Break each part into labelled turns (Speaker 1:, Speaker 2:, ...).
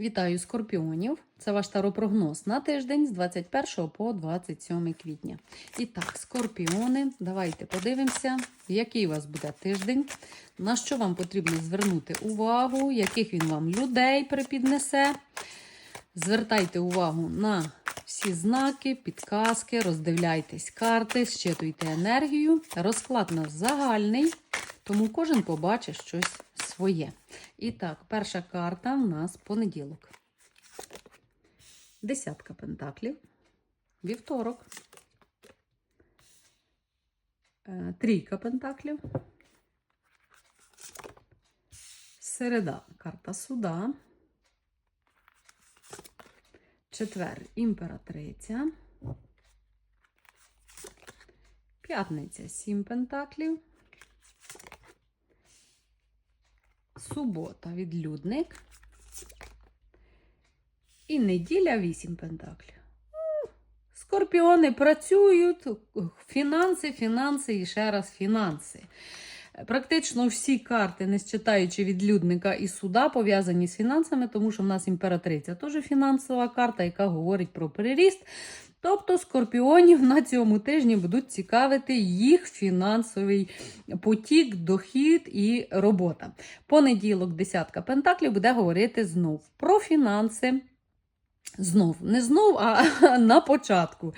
Speaker 1: Вітаю скорпіонів! Це ваш таропрогноз на тиждень з 21 по 27 квітня. І так, скорпіони, давайте подивимося, який у вас буде тиждень, на що вам потрібно звернути увагу, яких він вам людей припіднесе. Звертайте увагу на всі знаки, підказки, роздивляйтесь карти, щитуйте енергію. Розклад у загальний, тому кожен побачить щось своє. І так, перша карта у нас понеділок. Десятка пентаклів. Вівторок. Е, Трійка пентаклів. Середа карта суда. Четвер імператриця. П'ятниця сім пентаклів. Субота відлюдник. І неділя вісім пентаклів. Ну, Скорпіони працюють, фінанси, фінанси і ще раз фінанси. Практично всі карти, не считаючи відлюдника і суда, пов'язані з фінансами, тому що в нас імператриця теж фінансова карта, яка говорить про переріст. Тобто скорпіонів на цьому тижні будуть цікавити їх фінансовий потік, дохід і робота. Понеділок, десятка пентаклів буде говорити знов про фінанси. Знов, не знов, а на початку.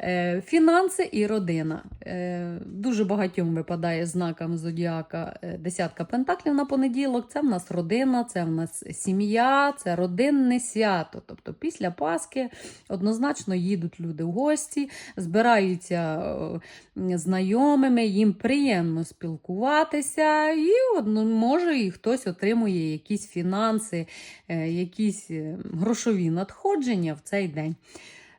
Speaker 1: Е, Фінанси і родина. Е, Дуже багатьом випадає знаком зодіака е, десятка пентаклів на понеділок. Це в нас родина, це в нас сім'я, це родинне свято. Тобто після Пасхи однозначно їдуть люди в гості, збираються знайомими, їм приємно спілкуватися, і може і хтось отримує якісь фінанси, якісь грошові надходження в цей день.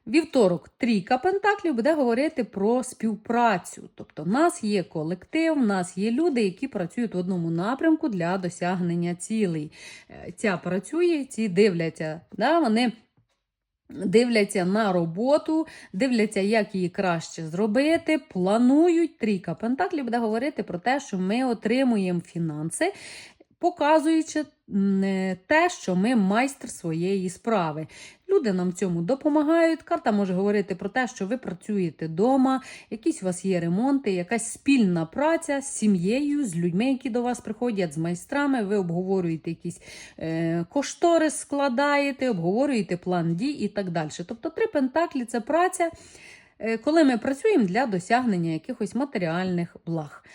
Speaker 1: Вівторок, трійка пентаклів буде говорити про співпрацю. Тобто, в нас є колектив, в нас є люди, які працюють в одному напрямку для досягнення цілей. Е, Ця працює, ці дивляться, да, вони. Дивляться на роботу, дивляться, як її краще зробити, планують. Трійка Пентаклів буде говорити про те, що ми отримуємо фінанси, показуючи те, що ми майстер своєї справи. Люди нам цьому допомагають. Карта може говорити про те, що ви працюєте вдома, якісь у вас є ремонти, якась спільна праця з сім'єю, з людьми, які до вас приходять, з майстрами. Ви обговорюєте якісь е, кошторис, складаєте, обговорюєте план дій і так далі. Тобто три пентаклі це праця. Е, Коли ми працюємо для досягнення якихось матеріальних благ.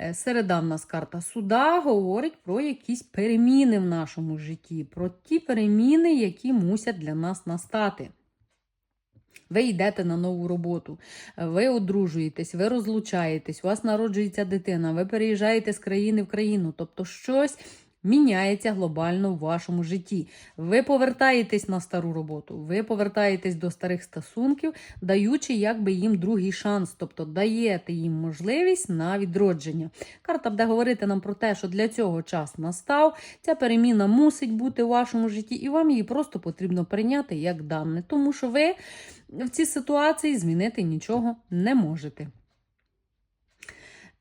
Speaker 1: Е, Середа в нас карта суда говорить про якісь переміни в нашому житті, про ті переміни, які мусять для нас настати. Ви йдете на нову роботу, ви одружуєтесь, ви розлучаєтесь, у вас народжується дитина, ви переїжджаєте з країни в країну, тобто щось міняється глобально в вашому житті. Ви повертаєтесь на стару роботу, ви повертаєтесь до старих стосунків, даючи якби їм другий шанс, тобто даєте їм можливість на відродження. Карта буде говорити нам про те, що для цього час настав, ця переміна мусить бути у вашому житті, і вам її просто потрібно прийняти як дане, тому що ви в цій ситуації змінити нічого не можете.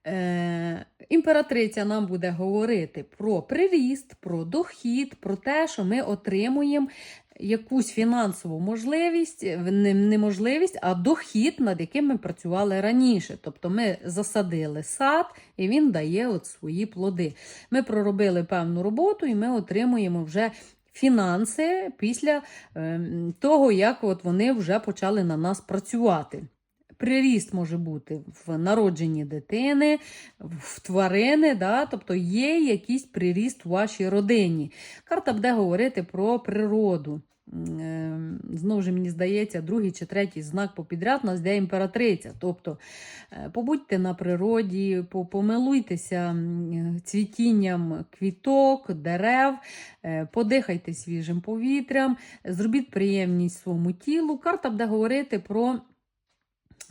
Speaker 1: Е, імператриця нам буде говорити про приріст, про дохід, про те, що ми отримуємо якусь фінансову можливість, не, можливість, а дохід, над яким ми працювали раніше. Тобто ми засадили сад, і він дає от свої плоди. Ми проробили певну роботу, і ми отримуємо вже. Фінанси після е, того, як от вони вже почали на нас працювати. Приріст може бути в народженні дитини, в тварини, да? тобто є якийсь приріст у вашій родині. Карта буде говорити про природу. Е, Знову ж мені здається, другий чи третій знак попідряд у нас йде імператриця. Тобто е, побудьте на природі, помилуйтеся цвітінням квіток, дерев, е, подихайте свіжим повітрям, зробіть приємність своєму тілу. Карта буде говорити про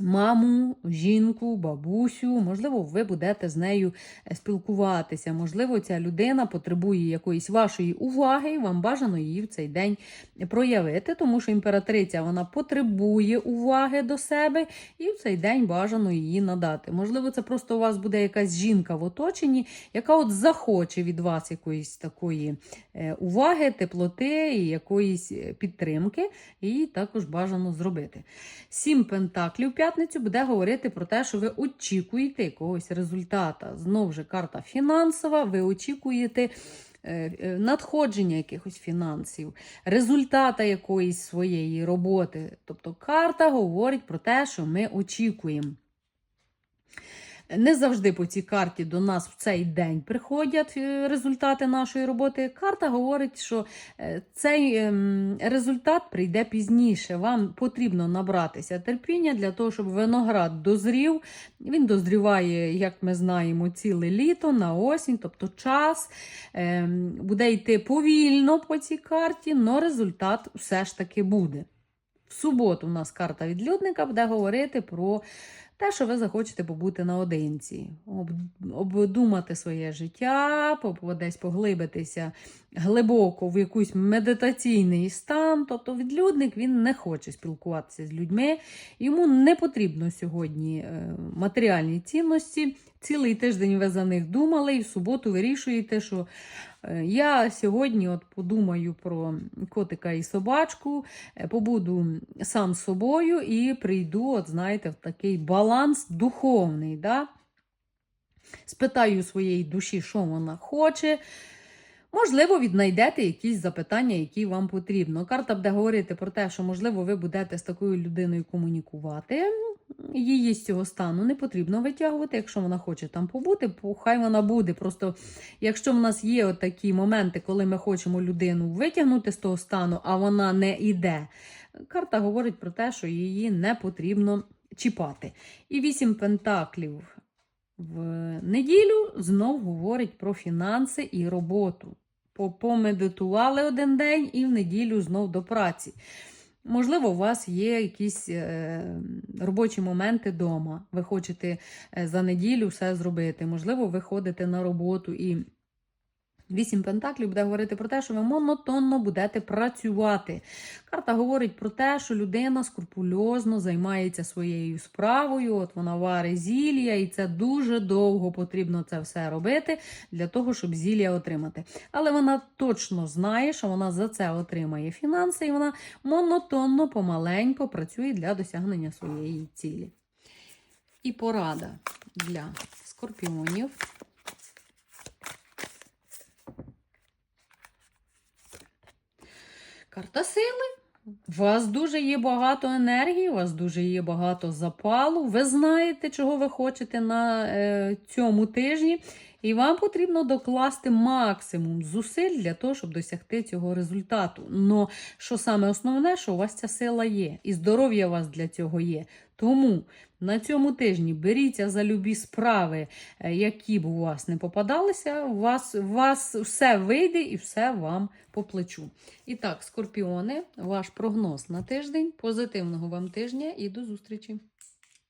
Speaker 1: маму, жінку, бабусю, можливо, ви будете з нею е, спілкуватися. Можливо, ця людина потребує якоїсь вашої уваги, і вам бажано її в цей день проявити, тому що імператриця вона потребує уваги до себе, і в цей день бажано її надати. Можливо, це просто у вас буде якась жінка в оточенні, яка от захоче від вас якоїсь такої е, уваги, теплоти і якоїсь е, підтримки, і також бажано зробити. Сім пентаклів в п'ятницю буде говорити про те, що ви очікуєте якогось результата. Знову ж карта фінансова, ви очікуєте. е, е, Надходження якихось фінансів, результата якоїсь своєї роботи. Тобто карта говорить про те, що ми очікуємо. Не завжди по цій карті до нас в цей день приходять е, результати нашої роботи. Карта говорить, що е, цей ем, результат прийде пізніше. Вам потрібно набратися терпіння для того, щоб виноград дозрів. Він дозріває, як ми знаємо, ціле літо на осінь, тобто час ем, буде йти повільно по цій карті, але результат все ж таки буде. В суботу у нас карта відлюдника буде говорити про те, що ви захочете побути наодинці, об- обдумати своє життя, десь поглибитися глибоко в якийсь медитаційний стан. Тобто відлюдник він не хоче спілкуватися з людьми, йому не потрібно сьогодні е, матеріальні цінності. Цілий тиждень ви за них думали, і в суботу вирішуєте, що е, я сьогодні от подумаю про котика і собачку, е, побуду сам собою і прийду, от знаєте, в такий баланс духовний. Да? Спитаю своєї душі, що вона хоче. Можливо, віднайдете якісь запитання, які вам потрібно. Карта буде говорити про те, що, можливо, ви будете з такою людиною комунікувати. Її з цього стану не потрібно витягувати. Якщо вона хоче там побути, хай вона буде. Просто якщо в нас є от такі моменти, коли ми хочемо людину витягнути з того стану, а вона не йде, карта говорить про те, що її не потрібно чіпати. І вісім пентаклів в неділю знов говорить про фінанси і роботу. Помедитували один день і в неділю знов до праці. Можливо, у вас є якісь е, робочі моменти вдома. Ви хочете е, за неділю все зробити. Можливо, ви ходите на роботу і вісім пентаклів буде говорити про те, що ви монотонно будете працювати. Карта говорить про те, що людина скрупульозно займається своєю справою. От вона варить зілля, і це дуже довго потрібно це все робити для того, щоб зілля отримати. Але вона точно знає, що вона за це отримає фінанси, і вона монотонно, помаленько працює для досягнення своєї цілі. І порада для скорпіонів. Карта сили. У вас дуже є багато енергії, у вас дуже є багато запалу. Ви знаєте, чого ви хочете на е, цьому тижні, і вам потрібно докласти максимум зусиль для того, щоб досягти цього результату. Но що саме основне, що у вас ця сила є, і здоров'я у вас для цього є. Тому на цьому тижні беріться за любі справи, е, які б у вас не попадалися, у вас, у вас все вийде і все вам по плечу. І так, скорпіони, ваш прогноз на тиждень. Позитивного вам тижня і до зустрічі!